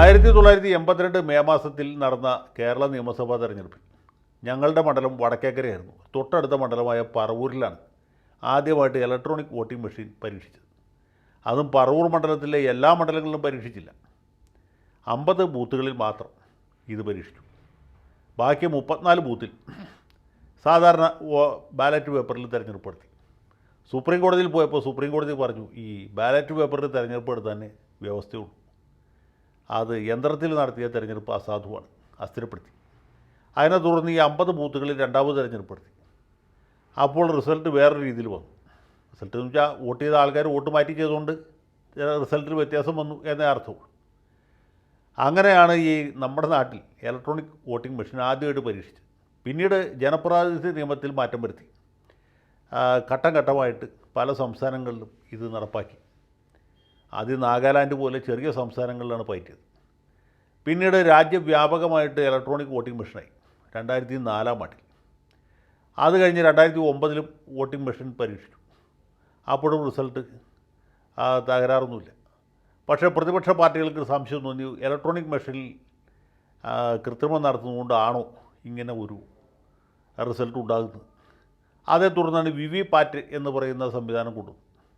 ആയിരത്തി തൊള്ളായിരത്തി എൺപത്തിരണ്ട് മെയ് മാസത്തിൽ നടന്ന കേരള നിയമസഭാ തെരഞ്ഞെടുപ്പിൽ ഞങ്ങളുടെ മണ്ഡലം വടക്കേക്കരയായിരുന്നു. തൊട്ടടുത്ത മണ്ഡലമായ പറവൂരിലാണ് ആദ്യമായിട്ട് ഇലക്ട്രോണിക് വോട്ടിംഗ് മെഷീൻ പരീക്ഷിച്ചത്. അതും പറവൂർ മണ്ഡലത്തിലെ എല്ലാ മണ്ഡലങ്ങളിലും പരീക്ഷിച്ചില്ല. അമ്പത് ബൂത്തുകളിൽ മാത്രം ഇത് പരീക്ഷിച്ചു. ബാക്കി മുപ്പത്തിനാല് ബൂത്തിൽ സാധാരണ ബാലറ്റ് പേപ്പറിൽ തിരഞ്ഞെടുപ്പ് നടത്തി സുപ്രീം കോടതിയിൽ പോയപ്പോൾ സുപ്രീം കോടതി പറഞ്ഞു ഈ ബാലറ്റ് പേപ്പറിൽ തിരഞ്ഞെടുപ്പ് എടുത്താനേ വ്യവസ്ഥയുള്ളൂ. അത് യന്ത്രത്തിൽ നടത്തിയ തെരഞ്ഞെടുപ്പ് അസാധുവാണ് അസ്ഥിരപ്പെടുത്തി. അതിനെ തുടർന്ന് ഈ അമ്പത് ബൂത്തുകളിൽ രണ്ടാമത് തിരഞ്ഞെടുപ്പ് അപ്പോൾ റിസൾട്ട് വേറെ രീതിയിൽ വന്നു. റിസൾട്ട് എന്ന് വെച്ചാൽ വോട്ട് ചെയ്ത ആൾക്കാർ വോട്ട് മാറ്റി ചെയ്തുകൊണ്ട് റിസൾട്ടിൽ വ്യത്യാസം വന്നു എന്നേ അർത്ഥമുള്ളൂ അങ്ങനെയാണ് ഈ നമ്മുടെ നാട്ടിൽ ഇലക്ട്രോണിക് വോട്ടിംഗ് മെഷീൻ ആദ്യമായിട്ട് പരീക്ഷിച്ചത്. പിന്നീട് ജനപ്രാതിനിധ്യ നിയമത്തിൽ മാറ്റം വരുത്തി. ഘട്ടം ഘട്ടമായിട്ട് പല സംസ്ഥാനങ്ങളിലും ഇത് നടപ്പാക്കി. ആദ്യം നാഗാലാൻഡ് പോലെ ചെറിയ സംസ്ഥാനങ്ങളിലാണ് പയറ്റിയത് പിന്നീട് രാജ്യവ്യാപകമായിട്ട് ഇലക്ട്രോണിക് വോട്ടിംഗ് മെഷീനായി രണ്ടായിരത്തി നാലാം ആണ്ടിൽ. അത് കഴിഞ്ഞ് രണ്ടായിരത്തി ഒമ്പതിലും വോട്ടിംഗ് മെഷീൻ പരീക്ഷിച്ചു. അപ്പോഴും റിസൾട്ട് തകരാറൊന്നുമില്ല. പക്ഷേ പ്രതിപക്ഷ പാർട്ടികൾക്ക് സംശയം തോന്നി ഇലക്ട്രോണിക് മെഷീനിൽ കൃത്രിമം നടത്തുന്നതുകൊണ്ടാണോ ഇങ്ങനെ ഒരു റിസൾട്ട് ഉണ്ടാകുന്നത്? അതേ തുടർന്നാണ് വി വി പാറ്റ് എന്ന് പറയുന്ന സംവിധാനം കൊണ്ടു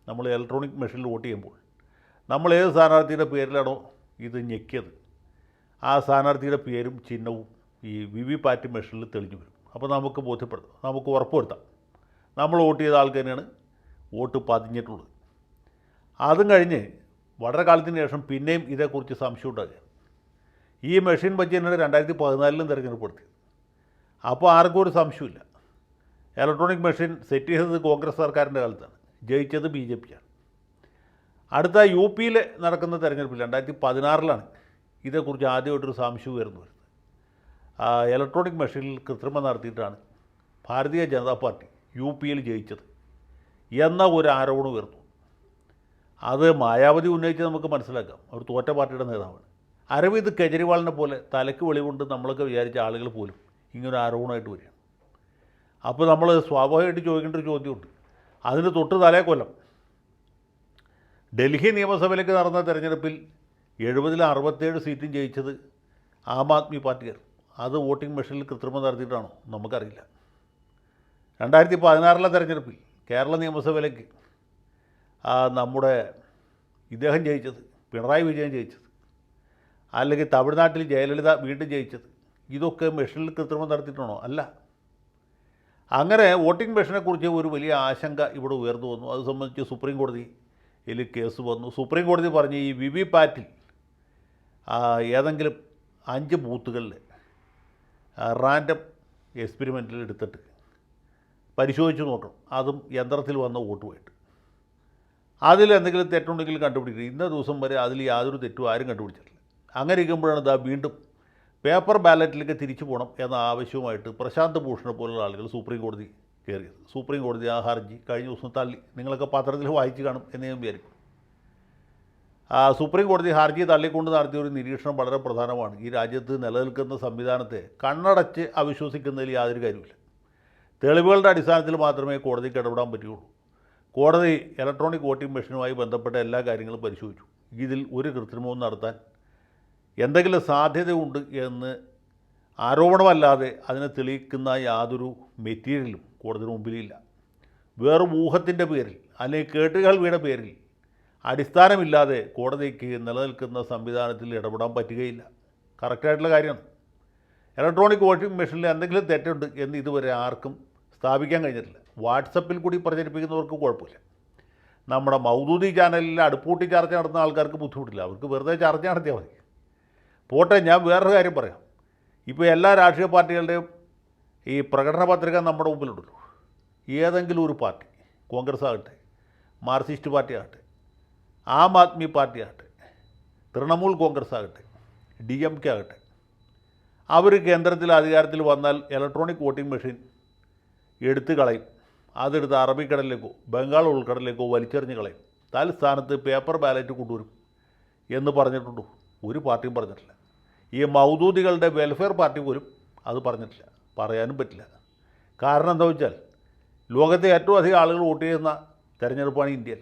നമ്മൾ ഇലക്ട്രോണിക് മെഷീനിൽ വോട്ട് ചെയ്യുമ്പോൾ നമ്മൾ ഏത് സ്ഥാനാർത്ഥിയുടെ പേരിലാണോ ഇത് ഞെക്കിയത്. ആ സ്ഥാനാർത്ഥിയുടെ പേരും ചിഹ്നവും ഈ വി വി പാറ്റ് മെഷീനിൽ തെളിഞ്ഞു വരും. അപ്പോൾ നമുക്ക് ബോധ്യപ്പെടുത്താം. നമുക്ക് ഉറപ്പുവരുത്താം. നമ്മൾ വോട്ട് ചെയ്ത ആൾക്ക് തന്നെയാണ് വോട്ട് പതിഞ്ഞിട്ടുള്ളത്. അതും കഴിഞ്ഞ് വളരെ കാലത്തിന് ശേഷം പിന്നെയും ഇതേക്കുറിച്ച് സംശയം ഉണ്ടാകുക ഈ മെഷീൻ തന്നെയാണ് രണ്ടായിരത്തി പതിനാലിലും തിരഞ്ഞെടുപ്പ് നടത്തിയത് അപ്പോൾ ആർക്കും ഒരു സംശയമില്ല ഇലക്ട്രോണിക് മെഷീൻ സെറ്റ് ചെയ്തത് കോൺഗ്രസ് സർക്കാരിന്റെ കാലത്താണ്. ജയിച്ചത് ബി ജെ പിയാണ്. അടുത്ത യു പിയിൽ നടക്കുന്ന തെരഞ്ഞെടുപ്പിൽ രണ്ടായിരത്തി പതിനാറിലാണ് ഇതേക്കുറിച്ച് ആദ്യമായിട്ടൊരു സംശയം ഉയർന്നു വരുന്നത്. ഇലക്ട്രോണിക് മെഷീനിൽ കൃത്രിമം നടത്തിയിട്ടാണ് ഭാരതീയ ജനതാ പാർട്ടി യു പിയിൽ ജയിച്ചത് എന്ന ഒരു ആരോപണം ഉയർന്നു. അത് മായാവതി ഉന്നയിച്ച് നമുക്ക് മനസ്സിലാക്കാം. അവർ തോറ്റ പാർട്ടിയുടെ നേതാവാണ്. അരവിന്ദ് കെജ്രിവാളിനെ പോലെ തലയ്ക്ക് വെളിവുണ്ട് നമ്മളൊക്കെ വിചാരിച്ച ആളുകൾ പോലും ഇങ്ങനൊരു ആരോപണമായിട്ട് വരികയാണ്. അപ്പോൾ നമ്മൾ സ്വാഭാവികമായിട്ട് ചോദിക്കേണ്ട ഒരു ചോദ്യമുണ്ട്. അതിന് തൊട്ട് തലേ കൊല്ലം ഡൽഹി നിയമസഭയിലേക്ക് നടന്ന തെരഞ്ഞെടുപ്പിൽ എഴുപതിൽ അറുപത്തേഴ് സീറ്റും ജയിച്ചത് ആം ആദ്മി പാർട്ടിക്കാർ അത് വോട്ടിംഗ് മെഷീനിൽ കൃത്രിമം നടത്തിയിട്ടാണോ? നമുക്കറിയില്ല. രണ്ടായിരത്തി പതിനാറിലെ തെരഞ്ഞെടുപ്പിൽ കേരള നിയമസഭയിലേക്ക് നമ്മുടെ ഇദ്ദേഹം ജയിച്ചത് പിണറായി വിജയൻ ജയിച്ചത് അല്ലെങ്കിൽ തമിഴ്നാട്ടിൽ ജയലളിത വീണ്ടും ജയിച്ചത് ഇതൊക്കെ മെഷീനിൽ കൃത്രിമം നടത്തിയിട്ടാണോ അല്ല. അങ്ങനെ വോട്ടിംഗ് മെഷീനെക്കുറിച്ച് ഒരു വലിയ ആശങ്ക ഇവിടെ ഉയർന്നു വന്നു. അത് സംബന്ധിച്ച് സുപ്രീം കോടതിയിൽ കേസ് വന്നു. സുപ്രീം കോടതി പറഞ്ഞ് ഈ വി വി പാറ്റിൽ ഏതെങ്കിലും അഞ്ച് ബൂത്തുകളിൽ റാൻഡം എക്സ്പെരിമെന്റിൽ എടുത്തിട്ട് പരിശോധിച്ച് നോക്കണം. അതും യന്ത്രത്തിൽ വന്ന വോട്ടുമായിട്ട്. അതിൽ എന്തെങ്കിലും തെറ്റുണ്ടെങ്കിൽ കണ്ടുപിടിക്കുക ഇന്ന ദിവസം വരെ അതിൽ യാതൊരു തെറ്റും ആരും കണ്ടുപിടിച്ചിട്ടില്ല. അങ്ങനെ ഇരിക്കുമ്പോഴാണ് ഇതാ വീണ്ടും പേപ്പർ ബാലറ്റിലേക്ക് തിരിച്ചു പോകണം എന്ന ആവശ്യവുമായിട്ട് പ്രശാന്ത് ഭൂഷണെ പോലുള്ള ആളുകൾ സുപ്രീം കോടതി കയറിയത്. സുപ്രീം കോടതി ആ ഹർജി കഴിഞ്ഞ ദിവസം തള്ളി. നിങ്ങളൊക്കെ പത്രത്തിൽ വായിച്ചു കാണും എന്ന് ഞാൻ വിചാരിക്കും. സുപ്രീം കോടതി ഹർജി തള്ളിക്കൊണ്ട് നടത്തിയ ഒരു നിരീക്ഷണം വളരെ പ്രധാനമാണ്. ഈ രാജ്യത്ത് നിലനിൽക്കുന്ന സംവിധാനത്തെ കണ്ണടച്ച് അവിശ്വസിക്കുന്നതിൽ യാതൊരു കാര്യമില്ല തെളിവുകളുടെ അടിസ്ഥാനത്തിൽ മാത്രമേ കോടതിക്ക് ഇടപെടാൻ പറ്റുകയുള്ളൂ. കോടതി ഇലക്ട്രോണിക് വോട്ടിംഗ് മെഷീനുമായി ബന്ധപ്പെട്ട എല്ലാ കാര്യങ്ങളും പരിശോധിച്ചു. ഇതിൽ ഒരു കൃത്രിമവും നടത്താൻ എന്തെങ്കിലും സാധ്യതയുണ്ട് എന്ന് ആരോപണമല്ലാതെ അതിനെ തെളിയിക്കുന്ന യാതൊരു മെറ്റീരിയലും കോടതിയുടെ മുമ്പിലില്ല. വേറെ ഊഹത്തിന്റെ പേരിൽ അല്ലെങ്കിൽ കേട്ടുകേൾവിയുടെ പേരിൽ അടിസ്ഥാനമില്ലാതെ കോടതിക്ക് നിലനിൽക്കുന്ന സംവിധാനത്തിൽ ഇടപെടാൻ പറ്റുകയില്ല. കറക്റ്റായിട്ടുള്ള കാര്യമാണ്. ഇലക്ട്രോണിക് വോട്ടിംഗ് മെഷീനിൽ എന്തെങ്കിലും തെറ്റുണ്ട് എന്ന് ഇതുവരെ ആർക്കും സ്ഥാപിക്കാൻ കഴിഞ്ഞിട്ടില്ല. വാട്സപ്പിൽ കൂടി പ്രചരിപ്പിക്കുന്നവർക്ക് കുഴപ്പമില്ല. നമ്മുടെ മൗദൂദി ചാനലിൽ അടുപ്പൂട്ടി ചർച്ച നടത്തുന്ന ആൾക്കാർക്ക് ബുദ്ധിമുട്ടില്ല. അവർക്ക് വെറുതെ ചർച്ച നടത്തിയാൽ മതി. പോട്ടെ ഞാൻ വേറൊരു കാര്യം പറയാം. ഇപ്പോൾ എല്ലാ രാഷ്ട്രീയ പാർട്ടികളുടെയും ഈ പ്രകടന പത്രിക നമ്മുടെ മുമ്പിലുണ്ടല്ലോ. ഏതെങ്കിലും ഒരു പാർട്ടി കോൺഗ്രസ് ആകട്ടെ മാർക്സിസ്റ്റ് പാർട്ടി ആകട്ടെ ആം ആദ്മി പാർട്ടി ആകട്ടെ തൃണമൂൽ കോൺഗ്രസ് ആകട്ടെ ഡി എം കെ ആകട്ടെ അവർ കേന്ദ്രത്തിൽ അധികാരത്തിൽ വന്നാൽ ഇലക്ട്രോണിക് വോട്ടിംഗ് മെഷീൻ എടുത്തു കളയും. അതെടുത്ത് അറബിക്കടലിലേക്കോ ബംഗാൾ ഉൾക്കടലിലേക്കോ വലിച്ചെറിഞ്ഞ് കളയും. തൽസ്ഥാനത്ത് പേപ്പർ ബാലറ്റ് കൊണ്ടുവരും എന്ന് പറഞ്ഞിട്ടുണ്ടോ? ഒരു പാർട്ടിയും പറഞ്ഞിട്ടില്ല. ഈ മൗദൂദികളുടെ വെൽഫെയർ പാർട്ടി പോലും അത് പറഞ്ഞിട്ടില്ല. പറയാനും പറ്റില്ല. കാരണം എന്താ വെച്ചാൽ ലോകത്തെ ഏറ്റവും അധികം ആളുകൾ വോട്ട് ചെയ്യുന്ന തെരഞ്ഞെടുപ്പാണ് ഇന്ത്യയിൽ.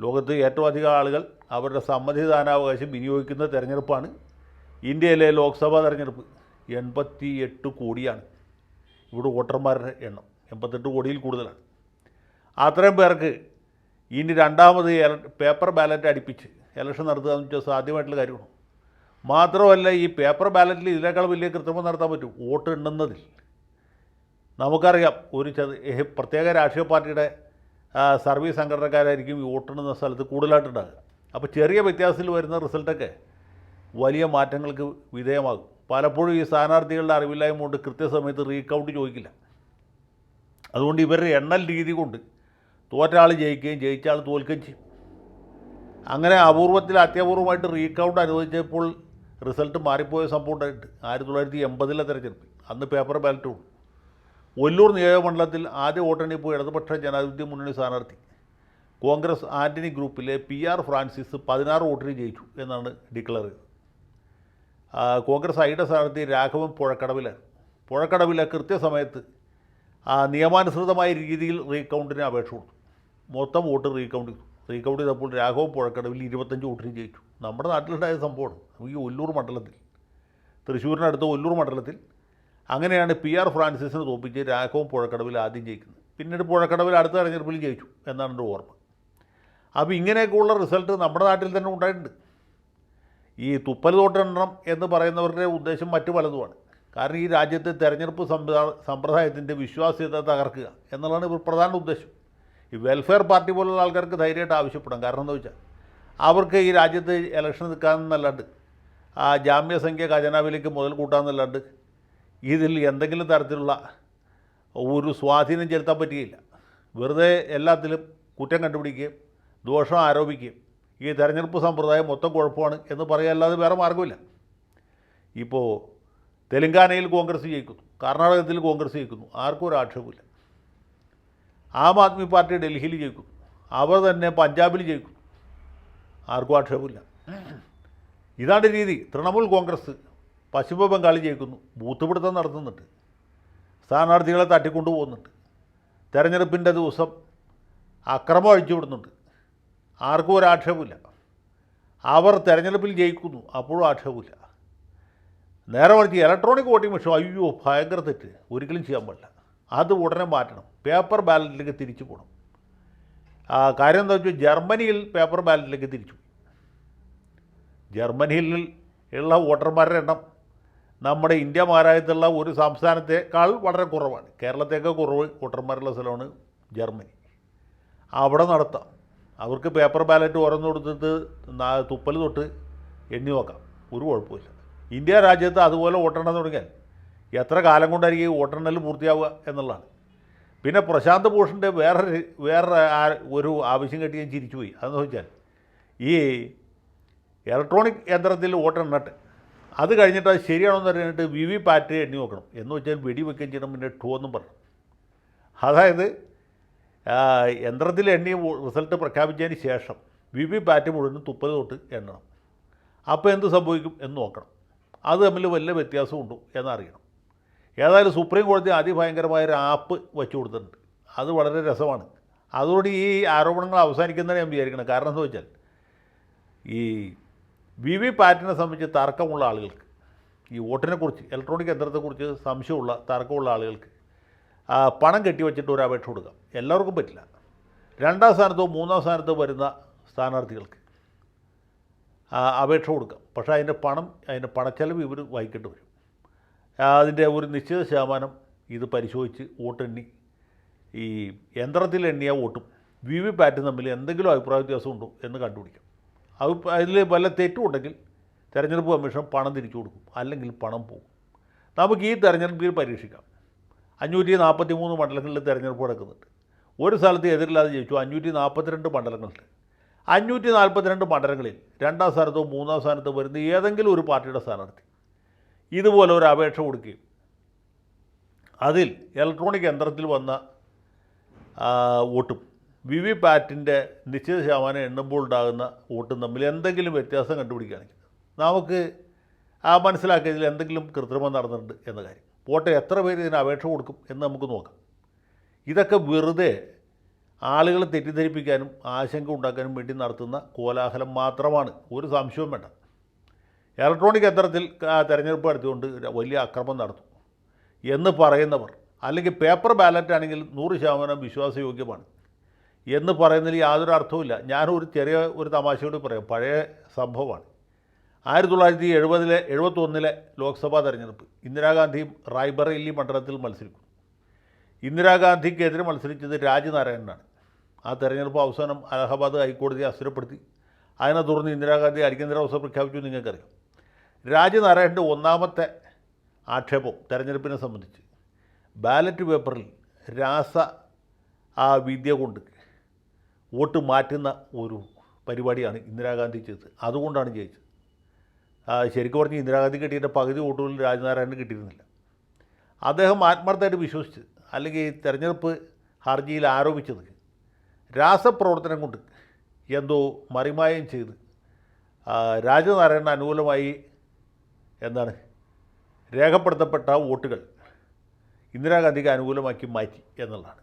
ലോകത്ത് ഏറ്റവും അധികം ആളുകൾ അവരുടെ സമ്മതിദാനാവകാശം വിനിയോഗിക്കുന്ന തെരഞ്ഞെടുപ്പാണ് ഇന്ത്യയിലെ ലോക്സഭാ തെരഞ്ഞെടുപ്പ്. എൺപത്തി എട്ട് കോടിയാണ് ഇവിടെ വോട്ടർമാരുടെ എണ്ണം. എൺപത്തെട്ട് കോടിയിൽ കൂടുതലാണ്. അത്രയും പേർക്ക് ഇനി രണ്ടാമത് പേപ്പർ ബാലറ്റ് അടുപ്പിച്ച് ഇലക്ഷൻ നടത്തുക എന്ന് വെച്ചാൽ സാധ്യമായിട്ടുള്ള കാര്യമാണ്. മാത്രമല്ല ഈ പേപ്പർ ബാലറ്റിൽ ഇതിനേക്കാൾ വലിയ കൃത്രിമം നടത്താൻ പറ്റും. വോട്ട് എണ്ണുന്നതിൽ. നമുക്കറിയാം ഒരു ചെറിയ പ്രത്യേക രാഷ്ട്രീയ പാർട്ടിയുടെ സർവീസ് സംഘടനക്കാരായിരിക്കും ഈ വോട്ടെണ്ണുന്ന സ്ഥലത്ത് കൂടുതലായിട്ടുണ്ടാകുക അപ്പോൾ ചെറിയ വ്യത്യാസത്തിൽ വരുന്ന റിസൾട്ടൊക്കെ വലിയ മാറ്റങ്ങൾക്ക് വിധേയമാകും. പലപ്പോഴും ഈ സ്ഥാനാർത്ഥികളുടെ അറിവില്ലായ്മ കൊണ്ട് കൃത്യസമയത്ത് റീകൗണ്ട് ചോദിക്കില്ല. അതുകൊണ്ട് ഇവരുടെ എണ്ണൽ രീതി കൊണ്ട് തോറ്റ ആൾ ജയിക്കുകയും ജയിച്ച ആൾ തോൽക്കുകയും ചെയ്യും. അങ്ങനെ അപൂർവത്തിൽ അത്യപൂർവമായിട്ട് റീകൗണ്ട് അനുവദിച്ചപ്പോൾ റിസൾട്ട് മാറിപ്പോയ സംഭവം ഉണ്ടായിട്ട് ആയിരത്തി തൊള്ളായിരത്തി എൺപതിലെ തെരഞ്ഞെടുപ്പ് അന്ന് പേപ്പർ ബാലറ്റ് ഒല്ലൂർ നിയോജകമണ്ഡലത്തിൽ ആദ്യ വോട്ടെണ്ണി പോയി ഇടതുപക്ഷ ജനാധിപത്യ മുന്നണി സ്ഥാനാർത്ഥി. കോൺഗ്രസ് ആന്റണി ഗ്രൂപ്പിലെ പി ആർ ഫ്രാൻസിസ് പതിനാറ് വോട്ടിന് ജയിച്ചു എന്നാണ് ചെയ്തത് കോൺഗ്രസ് ഐയുടെ സ്ഥാനാർത്ഥി രാഘവൻ പുഴക്കടവിലാണ് പുഴക്കടവിലെ കൃത്യസമയത്ത് നിയമാനുസൃതമായ രീതിയിൽ റീകൗണ്ടിന് അപേക്ഷ കൊടുത്തു. മൊത്തം വോട്ട് റീകൗണ്ട് ചെയ്തു. റീകൗണ്ട് ചെയ്തപ്പോൾ രാഘവൻ പുഴക്കടവിൽ ഇരുപത്തഞ്ച് വോട്ടിന് ജയിച്ചു. നമ്മുടെ നാട്ടിലുണ്ടായ സംഭവമാണ്. ഈ ഒല്ലൂർ മണ്ഡലത്തിൽ തൃശ്ശൂരിനടുത്ത് ഒല്ലൂർ മണ്ഡലത്തിൽ അങ്ങനെയാണ് പി ആർ ഫ്രാൻസിസിനെ തോപ്പിച്ച് രാഘവും പുഴക്കടവിൽ ആദ്യം ജയിക്കുന്നത്. പിന്നീട് പുഴക്കടവിൽ അടുത്ത തെരഞ്ഞെടുപ്പിൽ ജയിച്ചു എന്നാണ് എന്റെ ഓർമ്മ. അപ്പോൾ ഇങ്ങനെയൊക്കെയുള്ള റിസൾട്ട് നമ്മുടെ നാട്ടിൽ തന്നെ ഉണ്ടായിട്ടുണ്ട്. ഈ തുപ്പൽ തോട്ടെണ്ണം എന്ന് പറയുന്നവരുടെ ഉദ്ദേശം മറ്റു പലതുമാണ്. കാരണം ഈ രാജ്യത്തെ തെരഞ്ഞെടുപ്പ് സമ്പ്രദാ- സമ്പ്രദായത്തിന്റെ വിശ്വാസ്യത തകർക്കുക എന്നുള്ളതാണ് ഇവർ പ്രധാന ഉദ്ദേശം. ഈ വെൽഫെയർ പാർട്ടി പോലുള്ള ആൾക്കാർക്ക് ധൈര്യമായിട്ട് ആവശ്യപ്പെടാം കാരണം എന്താ വെച്ചാൽ അവർക്ക് ഈ രാജ്യത്ത് ഇലക്ഷൻ നിൽക്കാമെന്നല്ലാണ്ട് ആ ജാമ്യസംഖ്യ ഖജനാവിലേക്ക് മുതൽ കൂട്ടാമെന്നല്ലാണ്ട് ഇതിൽ എന്തെങ്കിലും തരത്തിലുള്ള ഒരു സ്വാധീനം ചെലുത്താൻ പറ്റുകയില്ല. വെറുതെ എല്ലാത്തിലും കുറ്റം കണ്ടുപിടിക്കുകയും ദോഷം ആരോപിക്കുകയും ഈ തെരഞ്ഞെടുപ്പ് സമ്പ്രദായം മൊത്തം കുഴപ്പമാണ് എന്ന് പറയാല്ലാതെ വേറെ മാർഗമില്ല ഇപ്പോൾ തെലങ്കാനയിൽ കോൺഗ്രസ് ജയിക്കുന്നു കർണാടകത്തിൽ കോൺഗ്രസ് ജയിക്കുന്നു ആർക്കും ഒരു ആക്ഷേപമില്ല ആം ആദ്മി പാർട്ടി ഡൽഹിയിൽ ജയിക്കുന്നു അവർ തന്നെ പഞ്ചാബിൽ ജയിക്കുന്നു ആർക്കും ആക്ഷേപമില്ല ഇതാണ് രീതി. തൃണമൂൽ കോൺഗ്രസ് പശ്ചിമ ബംഗാളിൽ ജയിക്കുന്നു. ബൂത്ത് പിടുത്തം നടത്തുന്നുണ്ട്. സ്ഥാനാർത്ഥികളെ തട്ടിക്കൊണ്ടു പോകുന്നുണ്ട് തെരഞ്ഞെടുപ്പിന്റെ ദിവസം അക്രമം അഴിച്ചുവിടുന്നുണ്ട്. ആർക്കും ഒരു ആക്ഷേപമില്ല അവർ തെരഞ്ഞെടുപ്പിൽ ജയിക്കുന്നു. അപ്പോഴും ആക്ഷേപമില്ല നേരെ മറിച്ച് ഇലക്ട്രോണിക് വോട്ടിംഗ് മെഷീൻ അയ്യോ ഭയങ്കര തെറ്റ്. ഒരിക്കലും ചെയ്യാൻ പാടില്ല. അത് ഉടനെ മാറ്റണം. പേപ്പർ ബാലറ്റിലേക്ക് തിരിച്ചു പോകണം. കാര്യം എന്താ വെച്ചാൽ ജർമ്മനിയിൽ പേപ്പർ ബാലറ്റിലേക്ക് തിരിച്ചു ജർമ്മനിയിൽ ഉള്ള വോട്ടർമാരുടെ എണ്ണം നമ്മുടെ ഇന്ത്യ മഹാരാജ്യത്തുള്ള ഒരു സംസ്ഥാനത്തേക്കാൾ വളരെ കുറവാണ്. കേരളത്തേക്കാൾ കുറവ് വോട്ടർമാരുള്ള സ്ഥലമാണ് ജർമ്മനി. അവിടെ നടത്താം. അവർക്ക് പേപ്പർ ബാലറ്റ് ഓരോന്ന് കൊടുത്തിട്ട് തുപ്പൽ തൊട്ട് എണ്ണി നോക്കാം ഒരു കുഴപ്പമില്ല ഇന്ത്യ രാജ്യത്ത് അതുപോലെ വോട്ടെണ്ണം തുടങ്ങിയാൽ എത്ര കാലം കൊണ്ടായിരിക്കും വോട്ടെണ്ണൽ പൂർത്തിയാവുക എന്നുള്ളതാണ്. പിന്നെ പ്രശാന്ത് ഭൂഷന്റെ വേറൊരു വേറെ ഒരു ആവശ്യം കെട്ടി ഞാൻ ചിരിച്ചുപോയി. അതെന്ന് വെച്ചാൽ ഈ ഇലക്ട്രോണിക് യന്ത്രത്തിൽ വോട്ടെണ്ണട്ടെ. അത് കഴിഞ്ഞിട്ട് അത് ശരിയാണോ എന്ന് പറഞ്ഞിട്ട് വി വി പാറ്റ് എണ്ണി നോക്കണം. എന്ന് വെച്ചാൽ വെടി വെക്കുകയും ചെയ്യണം പിന്നെ ടൂ എന്നും പറഞ്ഞു അതായത് യന്ത്രത്തിൽ എണ്ണി റിസൾട്ട് പ്രഖ്യാപിച്ചതിന് ശേഷം വി വി പാറ്റ് മുഴുവൻ തുപ്പത് തൊട്ട് എണ്ണണം. അപ്പോൾ എന്ത് സംഭവിക്കും എന്ന് നോക്കണം. അത് തമ്മിൽ വലിയ വ്യത്യാസം വ്യത്യാസമുണ്ടോ എന്നറിയണം. ഏതായാലും സുപ്രീം കോടതി അതിഭയങ്കരമായ ഒരു ആപ്പ് വെച്ചു കൊടുത്തിട്ടുണ്ട്. അത് വളരെ രസമാണ്. അതുകൊണ്ട് ഈ ആരോപണങ്ങൾ അവസാനിക്കുന്നതിന് ഞാൻ വിചാരിക്കണം കാരണം എന്താ വെച്ചാൽ ഈ വി വി പാറ്റിനെ സംബന്ധിച്ച് തർക്കമുള്ള ആളുകൾക്ക് ഈ വോട്ടിനെക്കുറിച്ച് ഇലക്ട്രോണിക് യന്ത്രത്തെക്കുറിച്ച് സംശയമുള്ള തർക്കമുള്ള ആളുകൾക്ക് പണം കെട്ടിവെച്ചിട്ട് ഒരു അപേക്ഷ കൊടുക്കാം. എല്ലാവർക്കും പറ്റില്ല. രണ്ടാം സ്ഥാനത്തോ മൂന്നാം സ്ഥാനത്തോ വരുന്ന സ്ഥാനാർത്ഥികൾക്ക് അപേക്ഷ കൊടുക്കാം. പക്ഷേ അതിന്റെ പണം അതിന്റെ പണച്ചെലവ് ഇവർ വഹിക്കേണ്ടി വരും. അതിന്റെ ഒരു നിശ്ചിത ശതമാനം ഇത് പരിശോധിച്ച് വോട്ടെണ്ണി ഈ യന്ത്രത്തിൽ എണ്ണിയ വോട്ടും വി വി പാറ്റും തമ്മിൽ എന്തെങ്കിലും അഭിപ്രായ വ്യത്യാസമുണ്ടോ എന്ന് കണ്ടുപിടിക്കും. അത് അതിൽ വല്ല തെറ്റുമുണ്ടെങ്കിൽ തെരഞ്ഞെടുപ്പ് കമ്മീഷൻ പണം തിരിച്ചു കൊടുക്കും. അല്ലെങ്കിൽ പണം പോകും. നമുക്ക് ഈ തെരഞ്ഞെടുപ്പിൽ പരീക്ഷിക്കാം. അഞ്ഞൂറ്റി നാൽപ്പത്തി മൂന്ന് മണ്ഡലങ്ങളിൽ തിരഞ്ഞെടുപ്പ് നടക്കുന്നുണ്ട്. ഒരു സ്ഥലത്ത് എതിരില്ലാതെ ജയിച്ചു. അഞ്ഞൂറ്റി നാൽപ്പത്തിരണ്ട് മണ്ഡലങ്ങളുണ്ട് അഞ്ഞൂറ്റി നാൽപ്പത്തിരണ്ട് മണ്ഡലങ്ങളിൽ രണ്ടാം സ്ഥാനത്തോ മൂന്നാം സ്ഥാനത്തോ വരുന്ന ഏതെങ്കിലും ഒരു പാർട്ടിയുടെ സ്ഥാനാർത്ഥി ഇതുപോലെ ഒരു അപേക്ഷ കൊടുക്കുകയും അതിൽ ഇലക്ട്രോണിക് യന്ത്രത്തിൽ വന്ന വോട്ടും വി വി പാറ്റിന്റെ നിശ്ചിത ശതമാനം എണ്ണുമ്പോൾ ഉണ്ടാകുന്ന വോട്ടും തമ്മിൽ എന്തെങ്കിലും വ്യത്യാസം കണ്ടുപിടിക്കുകയാണെങ്കിൽ നമുക്ക് ആ മനസ്സിലാക്കിയതിൽ എന്തെങ്കിലും കൃത്രിമം നടന്നിട്ടുണ്ട് എന്ന കാര്യം. വോട്ട് എത്ര പേര് ഇതിന് അപേക്ഷ കൊടുക്കും എന്ന് നമുക്ക് നോക്കാം. ഇതൊക്കെ വെറുതെ ആളുകളെ തെറ്റിദ്ധരിപ്പിക്കാനും ആശങ്ക ഉണ്ടാക്കാനും വേണ്ടി നടത്തുന്ന കോലാഹലം മാത്രമാണ്. ഒരു സംശയവും വേണ്ട. ഇലക്ട്രോണിക് യന്ത്രത്തിൽ തെരഞ്ഞെടുപ്പ് നടത്തിക്കൊണ്ട് വലിയ അക്രമം നടത്തും എന്ന് പറയുന്നവർ അല്ലെങ്കിൽ പേപ്പർ ബാലറ്റ് ആണെങ്കിൽ നൂറ് ശതമാനം വിശ്വാസയോഗ്യമാണ്. എന്ന് പറയുന്നതിൽ യാതൊരു അർത്ഥവുമില്ല. ഞാനൊരു ചെറിയ ഒരു തമാശയോട് പറയാം. പഴയ സംഭവമാണ്. ആയിരത്തി തൊള്ളായിരത്തി എഴുപതിലെ എഴുപത്തൊന്നിലെ ലോക്സഭാ തെരഞ്ഞെടുപ്പ്. ഇന്ദിരാഗാന്ധിയും റായ്ബറേലി മണ്ഡലത്തിൽ മത്സരിക്കും ഇന്ദിരാഗാന്ധിക്കെതിരെ മത്സരിച്ചത് രാജനാരായണനാണ് ആ തെരഞ്ഞെടുപ്പ് അവസാനം അലഹബാദ് ഹൈക്കോടതിയെ അസ്ഥിരപ്പെടുത്തി. അതിനെ തുടർന്ന് ഇന്ദിരാഗാന്ധി അടിയന്തരാവസ്ഥ പ്രഖ്യാപിച്ചു നിങ്ങൾക്കറിയാം. രാജ്യനാരായണന്റെ ഒന്നാമത്തെ ആക്ഷേപം തെരഞ്ഞെടുപ്പിനെ സംബന്ധിച്ച്. ബാലറ്റ് പേപ്പറിൽ രാസ ആ വിദ്യ കൊണ്ട് വോട്ട് മാറ്റുന്ന ഒരു പരിപാടിയാണ് ഇന്ദിരാഗാന്ധി ചെയ്തത്. അതുകൊണ്ടാണ് ജയിച്ചത്. ശരിക്കും പറഞ്ഞ് ഇന്ദിരാഗാന്ധി കിട്ടിയതിന്റെ പകുതി വോട്ടുകളിൽ രാജനാരായണന് കിട്ടിയിരുന്നില്ല. അദ്ദേഹം ആത്മാർത്ഥമായിട്ട് വിശ്വസിച്ച് അല്ലെങ്കിൽ തെരഞ്ഞെടുപ്പ് ഹർജിയിൽ ആരോപിച്ചത് രാസപ്രവർത്തനം കൊണ്ട് എന്തോ മറിമായം ചെയ്ത് രാജനാരായണ അനുകൂലമായി എന്താണ് രേഖപ്പെടുത്തപ്പെട്ട വോട്ടുകൾ ഇന്ദിരാഗാന്ധിക്ക് അനുകൂലമാക്കി മാറ്റി എന്നുള്ളതാണ്.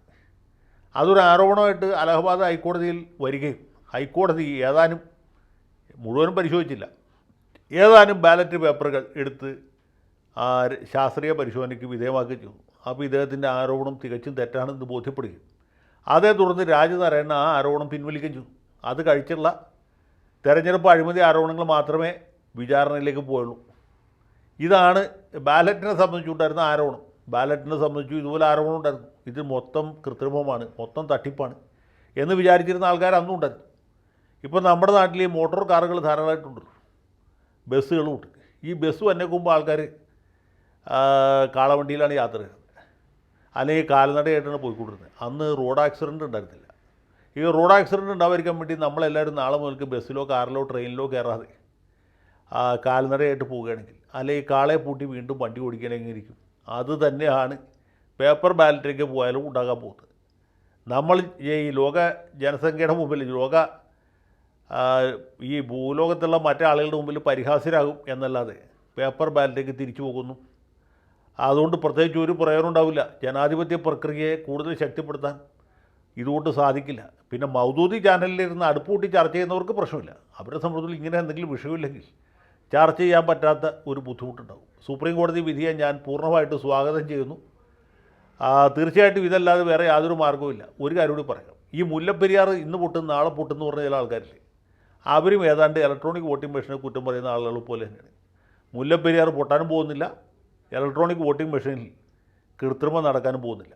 അതൊരു ആരോപണമായിട്ട് അലഹബാദ് ഹൈക്കോടതിയിൽ വരികയും ഹൈക്കോടതി ഏതാനും മുഴുവനും പരിശോധിച്ചില്ല. ഏതാനും ബാലറ്റ് പേപ്പറുകൾ എടുത്ത് ആ ശാസ്ത്രീയ പരിശോധനയ്ക്ക് വിധേയമാക്കുകയും ചെയ്തു അപ്പോൾ ഇദ്ദേഹത്തിന്റെ ആരോപണം തികച്ചും തെറ്റാണെന്ന് ബോധ്യപ്പെടുകയും അതേ തുടർന്ന് രാജനാരായണൻ ആ ആരോപണം പിൻവലിക്കുകയും ചെയ്തു. അത് കഴിച്ചുള്ള തെരഞ്ഞെടുപ്പ് അഴിമതി ആരോപണങ്ങൾ മാത്രമേ വിചാരണയിലേക്ക് പോയുള്ളൂ. ഇതാണ് ബാലറ്റിനെ സംബന്ധിച്ചുണ്ടായിരുന്ന ആരോപണം. ബാലറ്റിനെ സംബന്ധിച്ചു ഇതുപോലെ ആരോപണം ഉണ്ടായിരുന്നു. ഇത് മൊത്തം കൃത്രിമമാണ് മൊത്തം തട്ടിപ്പാണ് എന്ന് വിചാരിച്ചിരുന്ന ആൾക്കാർ അന്നും ഉണ്ടായിരുന്നു. ഇപ്പോൾ നമ്മുടെ നാട്ടിൽ ഈ മോട്ടോർ കാറുകൾ ധാരാളമായിട്ടുണ്ട്. ബസ്സുകളും ഉണ്ട്. ഈ ബസ് വന്നെ മുമ്പ് ആൾക്കാർ കാളവണ്ടിയിലാണ് യാത്ര ചെയ്യുന്നത്. അല്ലെങ്കിൽ കാൽനടയായിട്ടാണ് പോയിക്കൊണ്ടിരുന്നത്. അന്ന് റോഡ് ആക്സിഡന്റ് ഉണ്ടായിരുന്നില്ല. ഈ റോഡ് ആക്സിഡന്റ് ഉണ്ടാവാതിരിക്കാൻ വേണ്ടി നമ്മളെല്ലാവരും നാളെ മുതൽക്ക് ബസ്സിലോ കാറിലോ ട്രെയിനിലോ കയറാതെ കാൽനടയായിട്ട് പോവുകയാണെങ്കിൽ അല്ലെങ്കിൽ കാളെ പൂട്ടി വീണ്ടും വണ്ടി ഓടിക്കണമെങ്കിൽ ഇരിക്കും. അത് തന്നെയാണ് പേപ്പർ ബാലറ്റിലേക്ക് പോയാലും ഉണ്ടാകാൻ പോകുന്നത്. നമ്മൾ ഈ ലോക ജനസംഖ്യയുടെ മുമ്പിൽ ലോക ഈ ഭൂലോകത്തുള്ള മറ്റേ ആളുകളുടെ മുമ്പിൽ പരിഹാസ്യരാകും എന്നല്ലാതെ പേപ്പർ ബാലറ്റിലേക്ക് തിരിച്ചു പോകുന്നു. അതുകൊണ്ട് പ്രത്യേകിച്ച് ഒരു പ്രയോജനം ഉണ്ടാവില്ല. ജനാധിപത്യ പ്രക്രിയയെ കൂടുതൽ ശക്തിപ്പെടുത്താൻ ഇതുകൊണ്ട് സാധിക്കില്ല. പിന്നെ മൗദൂദി ചാനലിലിരുന്ന് അടുപ്പൂട്ടി ചർച്ച ചെയ്യുന്നവർക്ക് പ്രശ്നമില്ല. അവരെ സംബന്ധിച്ചിൽ ഇങ്ങനെ എന്തെങ്കിലും വിഷയമില്ലെങ്കിൽ ചർച്ച ചെയ്യാൻ പറ്റാത്ത ഒരു ബുദ്ധിമുട്ടുണ്ടാകും സുപ്രീം കോടതി വിധിയെ ഞാൻ പൂർണമായിട്ട് സ്വാഗതം ചെയ്യുന്നു. തീർച്ചയായിട്ടും ഇതല്ലാതെ വേറെ യാതൊരു മാർഗവുമില്ല ഒരു കാര്യം കൂടി പറയാം. ഈ മുല്ലപ്പെരിയാർ ഇന്ന് പൊട്ടും നാളെ പൊട്ടുന്നു പറഞ്ഞ ചില ആൾക്കാരില്ലേ? അവരും ഏതാണ്ട് ഇലക്ട്രോണിക് വോട്ടിംഗ് മെഷീനെ കുറ്റം പറയുന്ന ആളുകൾ പോലെ തന്നെയാണ്. മുല്ലപ്പെരിയാർ പൊട്ടാനും പോകുന്നില്ല. ഇലക്ട്രോണിക് വോട്ടിംഗ് മെഷീനിൽ കൃത്രിമം നടക്കാനും പോകുന്നില്ല.